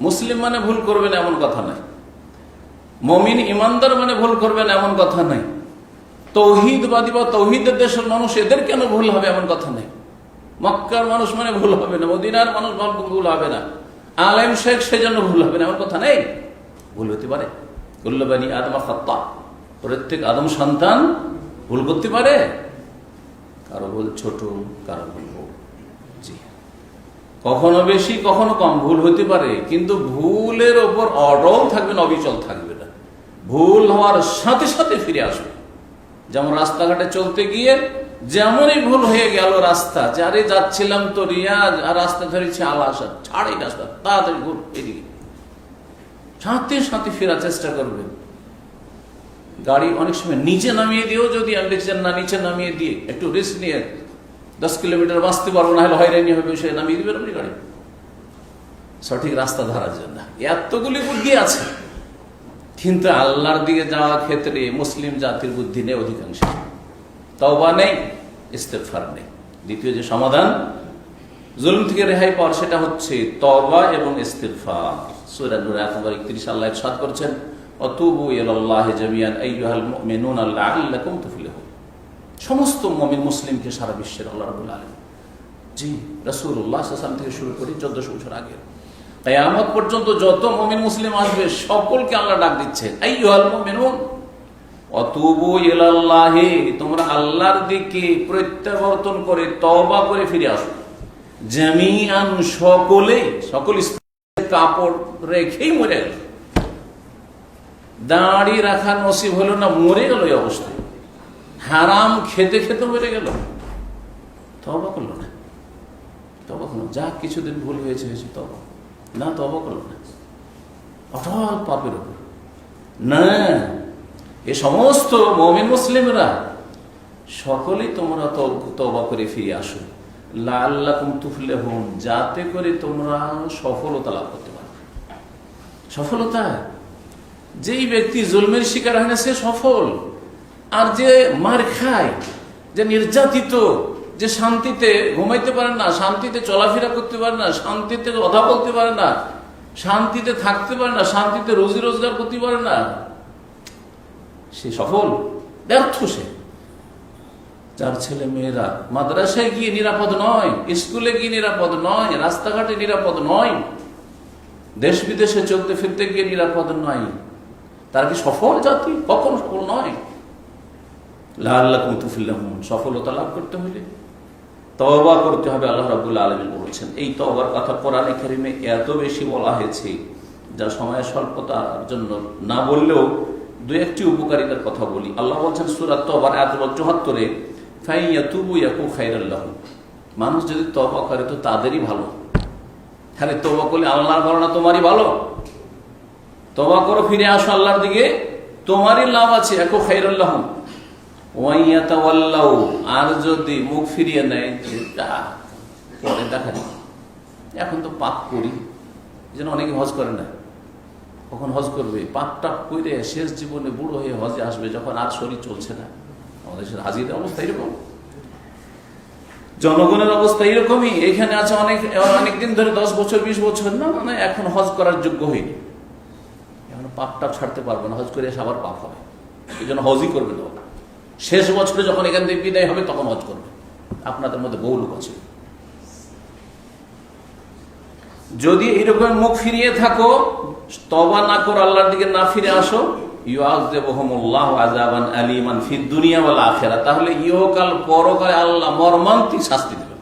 মুসলিম মানে ভুল করবেন এমন কথা নাই। মমিন ইমানদার মানে ভুল করবেন এমন কথা নাই। তৌহিদবাদী বা তৌহিদের দেশের মানুষ এদের কেন ভুল হবে এমন কথা নেই? মক্কার মানুষ মানে ভুল হবে না, মদিনার মানুষ ভুল হবে না। আলেম শেখ সেজন্য ভুল হবে না এমন কথা নেই? ভুল হতে পারে। কুল্লবানী আদমা ফত্তা প্রত্যেক আদম সন্তান ভুল করতে পারে। কারও ভুল ছোট, কারও ভুল কখনো বেশি, কখনো কম, ভুল হতে পারে, কিন্তু ভুলের ওপর অডল থাকবে অবিচল থাকবে না। ভুল হওয়ার সাথে সাথে ফিরে আসবে। যেমন রাস্তাঘাটে চলতে গিয়ে যেমনই ভুল হয়ে গেল রাস্তা, যারে যাচ্ছিলাম তো রিয়াজ, আর রাস্তা ধরেছে আলাসা ছাড় রাস্তা তাড়াতাড়ি ঘুর এদিকে সাথে সাথে ফেরার চেষ্টা করবেন গাড়ি অনেক সময় নিচে নামিয়ে দিয়েও যদি দেখছেন না, নিচে নামিয়ে দিয়ে একটু রিস্ক নিয়ে দশ কিলোমিটার বাঁচতে পারব, না হলে হয়রানি হবে, সে নামিয়ে দিবেন আপনি গাড়ি। সঠিক রাস্তা ধরার জন্য। এতগুলি বুদ্ধি আছে। কিন্তু আল্লাহর দিকে যাওয়ার ক্ষেত্রে মুসলিম জাতির বুদ্ধি নেই অধিকাংশ। তওবা নেই ইস্তেফার নেই। দ্বিতীয় যে সমাধান, জুলুম থেকে রেহাই পাওয়ার, সেটা হচ্ছে তওবা এবং ইস্তেফার সূরা নূর এক 31 আল্লাহ ইরশাদ করছেন অতুবু ইলাল্লাহি জামিয়ান লাআল্লাকুম তুফলিহুন। সমস্ত মুমিন মুসলিমকে সারা বিশ্বের আল্লাহ রাব্বুল আলামিন। জি সাল্লাল্লাহু থেকে শুরু করি 1400 বছর আগে। কিয়ামত পর্যন্ত যত মুমিন মুসলিম আসবে, সকলকে আল্লাহ ডাক দিচ্ছে ইলাল্লাহি, তোমরা আল্লাহর দিকে প্রত্যাবর্তন করে তওবা করে ফিরে আসো। জামিআন সকলে, সকল কাপড় রেখেই মরে গেল। দাড়ি রাখা নসিব হলো না, মরে গেল এই অবস্থায়। হারাম খেতে খেতে মরে গেল। তবা করল না। তবা করল। যা কিছুদিন ভুল হয়েছে হয়েছে তবা না তবা করল না। অটল পাপের উপর। না, এ সমস্ত মমিন মুসলিমরা, সকলেই তোমরা তব- করে ফিরে আসো। লাল্লাকুম তুফলে হন যাতে করে তোমরা সফলতা লাভ করতে পারো। সফলতা? যেই ব্যক্তি জুলমের শিকার হয় না, সে সফল। আর যে মার খায়, যে নির্যাতিত, যে শান্তিতে ঘুমাইতে পারে না, শান্তিতে চলাফেরা করতে পারে না, শান্তিতে কথা বলতে পারে না, শান্তিতে থাকতে পারে না, শান্তিতে রোজি রোজগার করতে পারে না, সে সফল, ব্যর্থ সে। যার ছেলে মেয়েরা মাদ্রাসায় গিয়ে নিরাপদ নয়, স্কুলে গিয়ে নিরাপদ নয়, রাস্তাঘাটে নিরাপদ নয়, দেশ বিদেশে চলতে ফিরতে গিয়ে নিরাপদ নয়, তার কি সফল জাতি? কখনো সফল নয়। লাল্লাকুম তুফিল্লাহুম, সফলতা লাভ করতে হলে তওবা করতে হবে, আল্লাহ রাবুল্লাহ আলমিন বলেছেন। এই তওবার কথা কোরআনে কারিমে এত বেশি বলা হয়েছে, যা সময়ের স্বল্পতার জন্য না বললেও দু একটি উপকারিতার কথা বলি। আল্লাহ বলছেন সুরাত তবার এত চুহাত্তরে ফাইয়া তুবু ইয়াকু খাইরাল্লাহ মানুষ যদি তবা করে তো তাদেরই ভালো। খালি তবা করলে আল্লাহর ভালো না তোমারই ভালো। তবা করো, ফিরে আসো আল্লাহর দিকে, তোমারই লাভ আছে। একো খাইরাল্লাহ আর যদি মুখ ফিরিয়ে নেয় দেখা এখন তো পাপ করি জন্য অনেকে হজ করে না। কখন হজ করবে? পাপ টাপ করে শেষ জীবনে বুড়ো হয়ে হজে আসবে যখন আর শরীর চলছে না। আমাদের হাজির অবস্থা এরকম। জনগণের অবস্থা এরকমই। এখানে আছে অনেক, অনেকদিন ধরে দশ বছর, বিশ বছর, না মানে এখন হজ করার যোগ্য হয়নি। এখন পাপ টাপ ছাড়তে পারবে না। হজ করে এসে আবার পাপ হবে। এই জন্য হজই করবে না। শেষ বছরে যখন এখান থেকে বিদায় হবে, তখন হজ করবে। আপনাদের মধ্যে বহু লোক আছে। যদি এরকম মুখ ফিরিয়ে থাকো তবা না করে আল্লাহর দিকে না ফিরে আসো আলীমান ফিদ দুনিয়া তাহলে ইহকাল পরকালে আল্লাহ মর্মান্তিক শাস্তি দেবেন।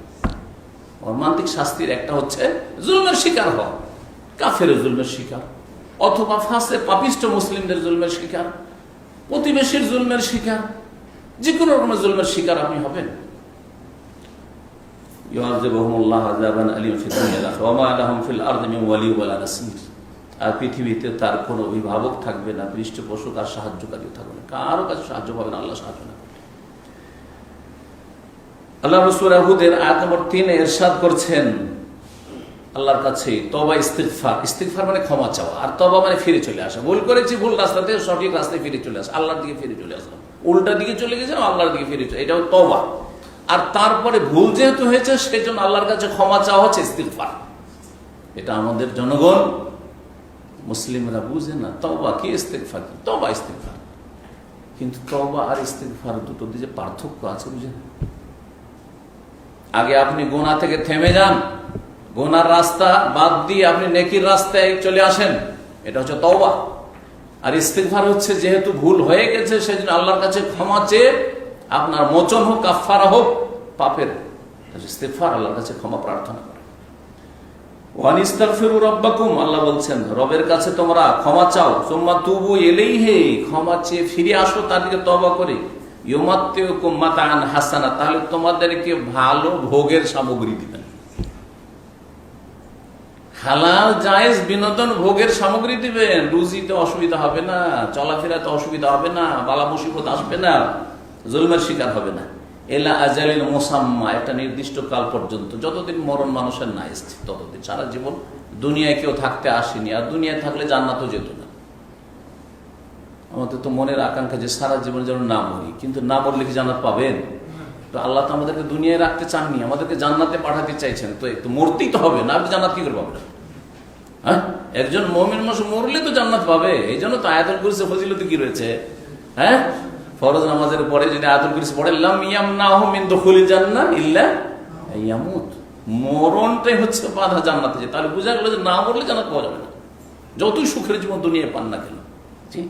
মর্মান্তিক শাস্তির একটা হচ্ছে জুলমের শিকার হওয়া। কাফের জুলমের শিকার, অথবা ফাঁসে পাপিষ্ট মুসলিমদের জুলমের শিকার, প্রতিবেশীর জুলমের শিকার যে কোনো রকমের জুলমের শিকার আপনি হবেন। আর পৃথিবীতে তার কোনো অভিভাবক থাকবে না, পৃষ্ঠপোষক আর সাহায্যকারীও থাকবে না। কারও কাছে সাহায্য পাবে না, আল্লাহ সাহায্য না আল্লাহ রসুল আহুদের আয়াত তিনে এরশাদ করছেন আল্লাহর কাছে তবা ইস্তিগফার। ইস্তিগফার মানে ক্ষমা চাওয়া। আর তবা মানে ফিরে চলে আসা। ভুল করেছি, ভুল রাস্তা থেকে সঠিক রাস্তায় ফিরে চলে আসা। আল্লাহর দিকে ফিরে চলে আসলাম উল্টা দিকে চলে গেছে, আল্লাহর দিকে ফিরে চলে এটাও তবা আর তারপরে ভুল যেহেতু হয়েছে সেই জন্য আল্লাহর কাছে ক্ষমা চাওয়া হচ্ছে ইস্তিগফার। এটা আমাদের জনগণ, মুসলিমরা বুঝে না তবা কি ইস্তেকফার তবা ইস্তেকফার কিন্তু তবা আর ইস্তেকফার দুটো যে পার্থক্য আছে বুঝেন? আগে আপনি গোনা থেকে থেমে যান গোনার রাস্তা বাদ দিয়ে আপনি নেকির রাস্তায় চলে আসেন, এটা হচ্ছে তওবা। আর ইস্তেকফার হচ্ছে যেহেতু ভুল হয়ে গেছে, সেজন্য আল্লাহর কাছে ক্ষমা চেয়ে আপনার মোচন হোক কাফারা হোক, পাপের। ইস্তেকফার আল্লাহর কাছে ক্ষমা প্রার্থনা করে আল্লাহ বলছেন, রবের কাছে তোমরা ক্ষমা চাও। এলেই হে ক্ষমা চেয়ে ফিরে আসো তবা করে। হাসানা, তাহলে তোমাদেরকে ভালো ভোগের সামগ্রী দিবেন। হালাল জায়েজ বিনোদন ভোগের সামগ্রী দিবেন। রুজিতে অসুবিধা হবে না, চলাফেরাতে অসুবিধা হবে না, বালা মুসিবত আসবে না, জুলমের শিকার হবে না। এলা আজালিল মোসাম্মা, একটা নির্দিষ্ট কাল পর্যন্ত। যতদিন মরণ মানুষের না এসছে ততদিন। সারা জীবন দুনিয়ায় কেউ থাকতে আসেনি, আর দুনিয়ায় থাকলে জান্নাতও যেত না। আমাদের তো মনের আকাঙ্ক্ষা যে সারা জীবন যেন না মরি, কিন্তু না মরলে কি জান্নাত পাবেন? তো আল্লাহ তো আমাদেরকে দুনিয়ায় রাখতে চাননি, আমাদেরকে জান্নাতে পাঠাতে চাইছেন। তো একটু মরতেই তো হবে, না জান্নাত কি করে পাবেন হ্যাঁ? একজন মমিন মানুষ মরলে তো জান্নাত পাবে, এই জন্য তো আয়াতুল কুরসি ফজিলত কি রয়েছে? হ্যাঁ? ফরজ নামাজের পরে যদি আয়াতুল কুরসি পড়ে লাম ইয়াম না হো মিন দুখুলিল জান্নাহ ইল্লা ইয়ামুত। মরণটাই হচ্ছে বাধা জান্নাতে তাহলে বোঝা গেল যে না মরলে জান্নাত পাওয়া যাবে না। যতই সুখের জীবন দুনিয়ায় পান না কেন। জি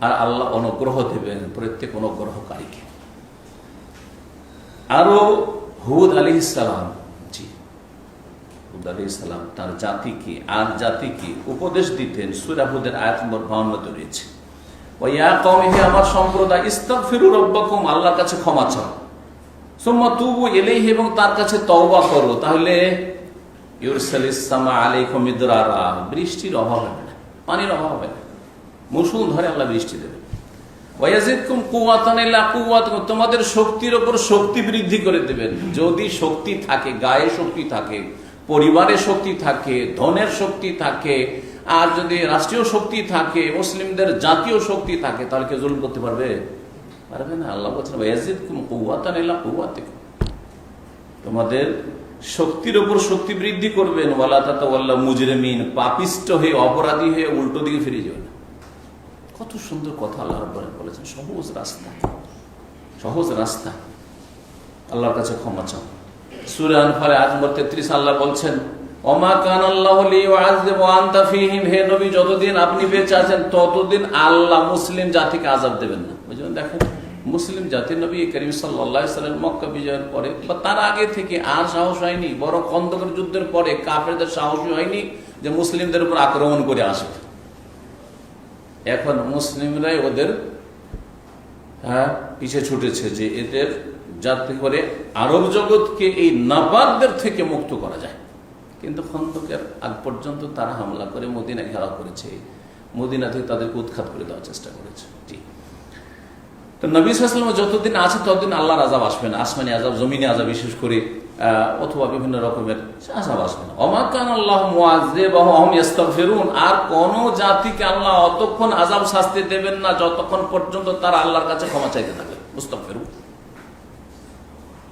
আর আল্লাহ অনুগ্রহ দেবেন প্রত্যেক অনুগ্রহকারীকে। আরও হুদ আলী ইসালাম জি। হুদ আলী ইসালাম তার জাতিকে, আর জাতিকে উপদেশ দিতেন। সুরাহুদের আয়াত নম্বর রয়েছে। আমার সম্প্রদায়, ইস্তাগফিরু রাব্বাকুম, আল্লাহর কাছে ক্ষমা চাও। সুম্মা তুবু এলেই এবং তার কাছে তওবা করো। তাহলে ইউরসালিস সামা আলাইকুম মিদরারা বৃষ্টির অভাব হবে না। পানির অভাব হবে না। মৌসুম ধরে আল্লাহ বৃষ্টি দেবে। তোমাদের শক্তির ওপর শক্তি বৃদ্ধি করে দেবেন। যদি শক্তি থাকে গায়ে শক্তি থাকে পরিবারে শক্তি থাকে, ধনের শক্তি থাকে, আর যদি রাষ্ট্রীয় শক্তি থাকে, মুসলিমদের জাতীয় শক্তি থাকে, তাহলে কেউ জুলুম করতে পারবে? পারবে না। আল্লাহ বলছেন কুওয়াতিকুম, তোমাদের শক্তির উপর শক্তি বৃদ্ধি করবেন, ওয়ালা তাতাওয়াল্লা মুজরিমিন, পাপিষ্ট হয়ে, অপরাধী হয়ে উল্টো দিকে ফিরে যাবে না কত সুন্দর কথা আল্লাহ রাব্বুল বলেছেন, সহজ রাস্তা। সহজ রাস্তা। আল্লাহর কাছে ক্ষমা চাও। সূরা আনফালে আয়াত নম্বর 33 আল্লাহ বলছেন আপনি বেঁচে আছেন, ততদিন আল্লাহ মুসলিম জাতিকে আযাব দেবেন না। দেখেন মুসলিম জাতি নবী করিম সাল্লাম মক্কা বিজয়ের পরে বা তার আগে থেকে আর সাহস হয়নি, বরং খন্দকের যুদ্ধের পরে কাফেরদের সাহসী হয়নি যে মুসলিমদের উপর আক্রমণ করে আসবে। এখন মুসলিমরাই ওদের হ্যাঁ পিছিয়ে ছুটেছে যে এদের যাতে করে আরব জগৎকে এই নাবাদদের থেকে মুক্ত করা যায়। কিন্তু খন্দকের আগ পর্যন্ত তারা হামলা করে মদিনা ঘেরাও করেছে। মদিনা থেকে তাদেরকে উৎখাত করে দেওয়ার চেষ্টা করেছে। জি। তো নবী সাল্লাম যতদিন আছে ততদিন আল্লাহর আজাব আসবে না, আসমানি আজাব জমিনে আজাব বিশেষ করে অথবা বিভিন্ন রকমের আজাব আসবে না। অমাকান আল্লাহ আর কোন জাতিকে আল্লাহ অতক্ষণ আজাব শাস্তি দেবেন না, যতক্ষণ পর্যন্ত তার আল্লাহর কাছে ক্ষমা চাইতে থাকে। মুস্তক ফেরুন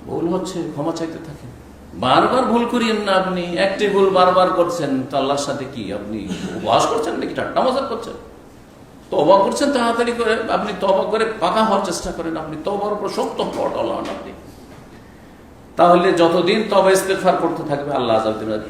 ভুল হচ্ছে, ক্ষমা চাইতে থাকেন। বারবার ভুল করিয়েন না আপনি, একটি ভুল বারবার করছেন, তো আল্লাহর সাথে কি আপনি উপহাস করছেন নাকি ঠাট্টা মজা করছেন? তবা করছেন তাড়াতাড়ি করে, আপনি তবা করে পাকা হওয়ার চেষ্টা করেন, আপনি তবার উপর শক্ত হন আপনি। তাহলে যতদিন তবা ইস্তেফার করতে থাকবে, আল্লাহ আজাব দেবেন।